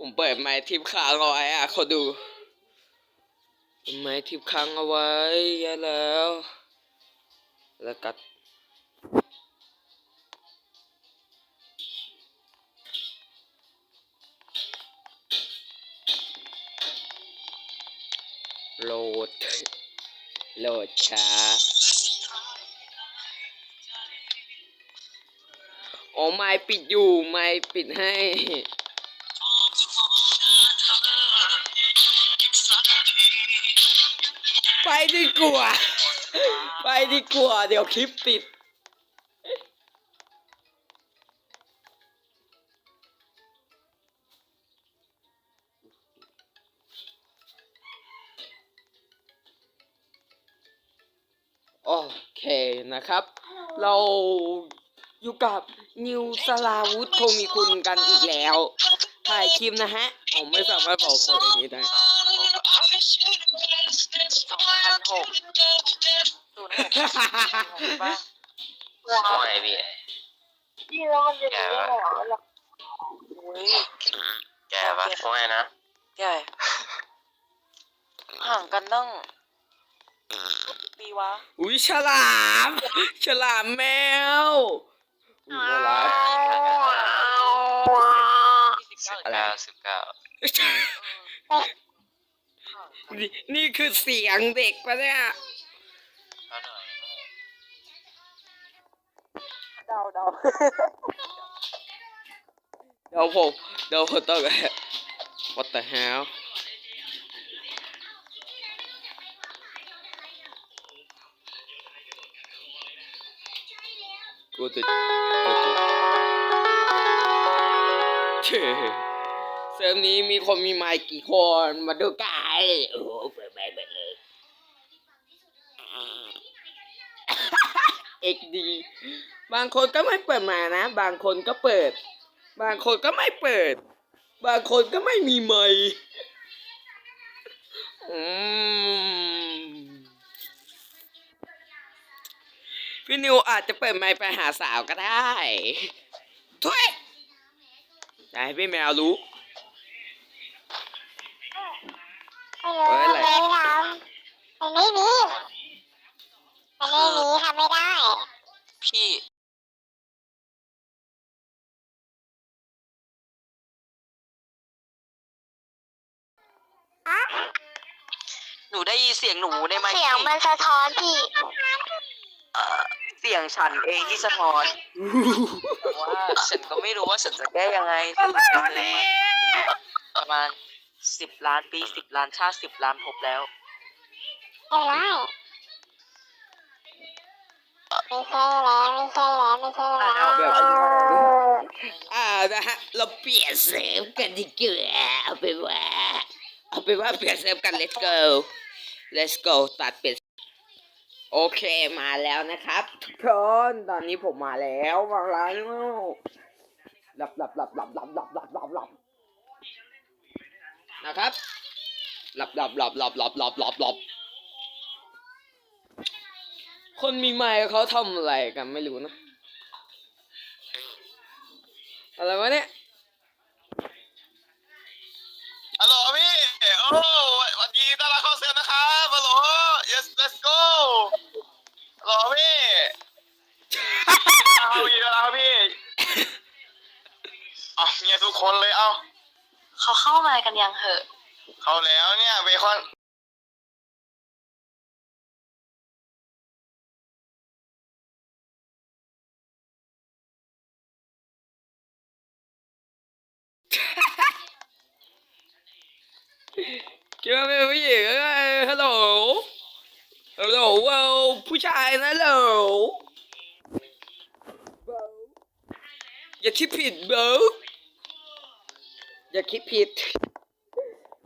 ผมเปิดไม้ทิปค้างเอาไว้อะเขาดูไม้ทิปค้างเอาไว้แย่แล้ว แล้วกัดโหลด โหลดช้า โอ้ไม่ปิดอยู่ ไม่ปิดให้ ไปดีกว่าไปดีกว่าเดี๋ยวคลิปติด โอเคนะครับ เราอยู่กับนิวสลาวุธคงมีคุณกันอีกแล้ว ถ่ายคลิปนะฮะ ผมไม่สามารถบอกคนในนี้ได้ พันหกศูนย์หกปะทำไมพี่พี่ร้องจะได้เหรอหรออุ้ยแกปะทำไมนะใหญ่ห่างกันตั้งปีวะ อุ้ยฉลาม ฉลามแมวอุ้ยน่ารักอะไรเก้าสิบเก้า นี่นี่คือเสียงเด็กปะเนี่ยเท่าหน่อยเดาเดาเดี๋ยวผมเดี๋ยวผมต้อง What the hell กูจะกูจะเช่เซิร์ฟนี้มีคนมีไมค์กี่คนมาดูกันโอ้โหเปิดไมค์เปิดเลย เอกดีบางคนก็ไม่เปิดมานะ บางคนก็เปิด บางคนก็ไม่เปิด บางคนก็ไม่มีไมค์อืมพี่นิวอาจจะเปิดไมค์ไปหาสาวก็ได้ทุยอยากให้พี่แมวรู้ไม่รู้ไม่ได้ทำ มันไม่มีมันไม่มีทำไม่ได้ พี่อะหนูได้ยินเสียงหนูได้ไหมเสียงมันสะท้อนพี่เสียงฉันเองที่สะท้อนแต่ว่าฉันก็ไม่รู้ว่าฉันจะแก้ยังไงประมาณสิบล้านปีสิบล้านชาติสิบล้านภพแล้วไม่ได้ ไม่ใช่แล้วไม่ใช่แล้วไม่ใช่แล้วแบบอ่านะฮะเราเปลี่ยนเซฟกันดีกว่าเอาไปนว่าเอาไปนว่าเปลี่ยนเซฟกัน let's go let's go ตัดเปลี่ยนโอเคมาแล้วนะครับทุกคนตอนนี้ผมมาแล้วมาแล้วหลับหลับหลับหลับหลับหลับหลับหลับหลับนะครับหลับหลับหลับหลับหลับหลับหลับ คนมีไมค์เขาทำอะไรกันไม่รู้นะ อะไรวะเนี่ยฮัลโหลพี่โอ้สวัสดีต้อนรับเข้าเซลนะครับฮัลโหล yes let's go ฮัลโหลพี่เอาพี่แล้วพี่เอาเมียทุกคนเลยเอาเขาเข้ามากันยังเหอะ เข้าแล้วเนี่ยเบคอน คิดว่าเป็นผู้หญิงไงฮัลโหล ฮัลโหลว้าวผู้ชายนะฮัลโหลอย่าคิดผิดเบลอย่าคิดผิด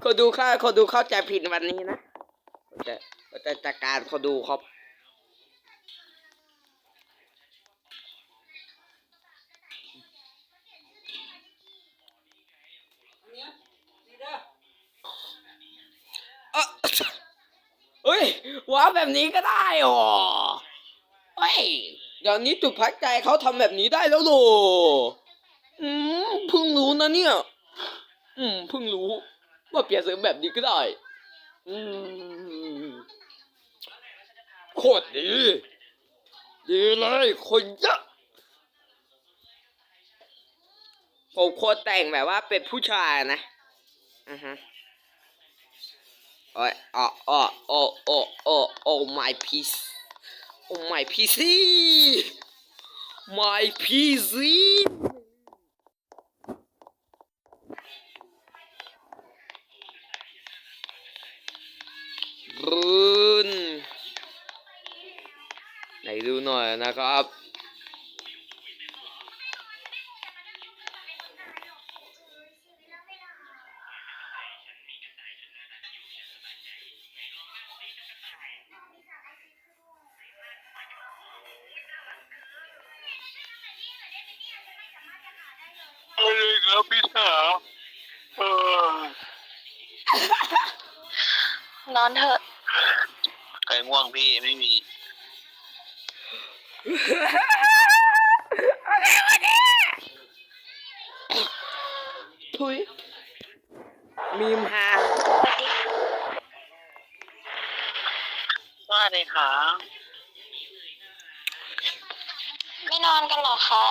คนดูเข้าคนดูเข้าใจผิดวันนี้นะแต่แต่จัดการคนดูครับ เอ้อเฮ้ยว้าวแบบนี้ก็ได้หรอเฮ้ยเดี๋ยวนี้จุดพักใจเขาทำแบบนี้ได้แล้วโหรออืมเพิ่งรู้นะเนี่ย อืมเพิ่งรู้ ว่าเปลี่ยนเสียงแบบนี้ก็ได้ อืมโคตรดี ดีเลยคนเยอะผมโคตรแต่งแบบว่าเป็นผู้ชายนะอือฮะ โอ้ยอ๋ออ๋อโอ้โอ้โอ้โอ้ my piece โอ้ my PC my PC รุนไหนดูหน่อยนะครับ ครับพี่สาวเออนอนเถอะใครง่วงพี่ไม่มีทุยมีมฮาสวัสดีครับไม่นอนกันเหรอคะ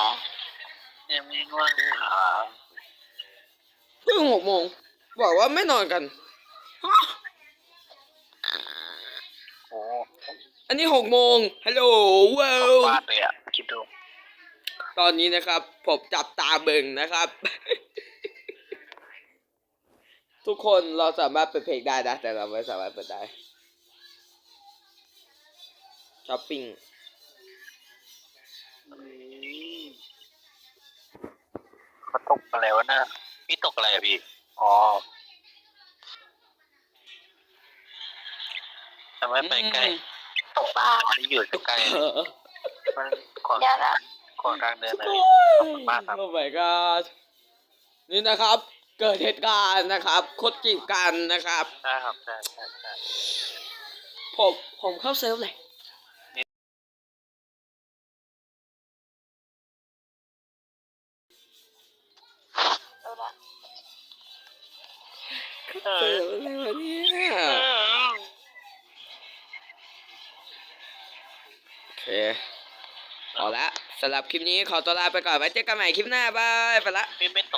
ยังไม่ง่วงครับ เพิ่งหกโมงบอกว่าไม่นอนกันฮะโอ้อันนี้หกโมงฮัลโหลว้าวฟาดเลยอะคิดดูตอนนี้นะครับ ผมจับตาเบิ่งนะครับ ทุกคนเราสามารถเปิดเพลงได้นะแต่เราไม่สามารถเปิดได้ช้อปปิ้งเขาตกอะไรวะน่ะ พี่ตกอะไรอะพี่ อ๋อทำไมไปใกล้ตกปลาที่อยู่ใกล้เออๆมันขวางเดี๋ยวนะขวางทางเดินเลยโอ้ขอบคุณมากครับ โอ้ my god นี่นะครับ เกิดเหตุการณ์นะครับคดจีบกันนะครับใช่ครับใช่ใช่ใช่ผมผมเข้าเซิร์ฟเลย รู้ละเซิร์ฟเลยวะเนี่ยโอเคเอาละสำหรับคลิปนี้ขอตัวลาไปก่อนไว้เจอกันใหม่คลิปหน้าบายไปละ พี่ไม่ตก